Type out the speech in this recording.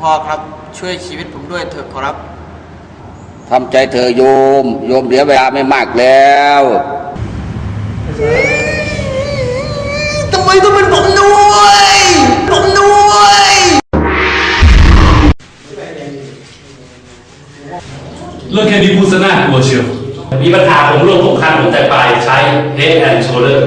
พ่อครับ ช่วยชีวิตผมด้วยเถอะขอรับทำใจเธอโยม โยมเหลือเวลาไม่มากแล้วทำไมต้องเป็นผมด้วยผมด้วยเรื่องแค่นี้พูดซะน่ากลัวเชียวมีปัญหาผมร่วมผงคันผมแต่ปลายใช้ Head and Shoulder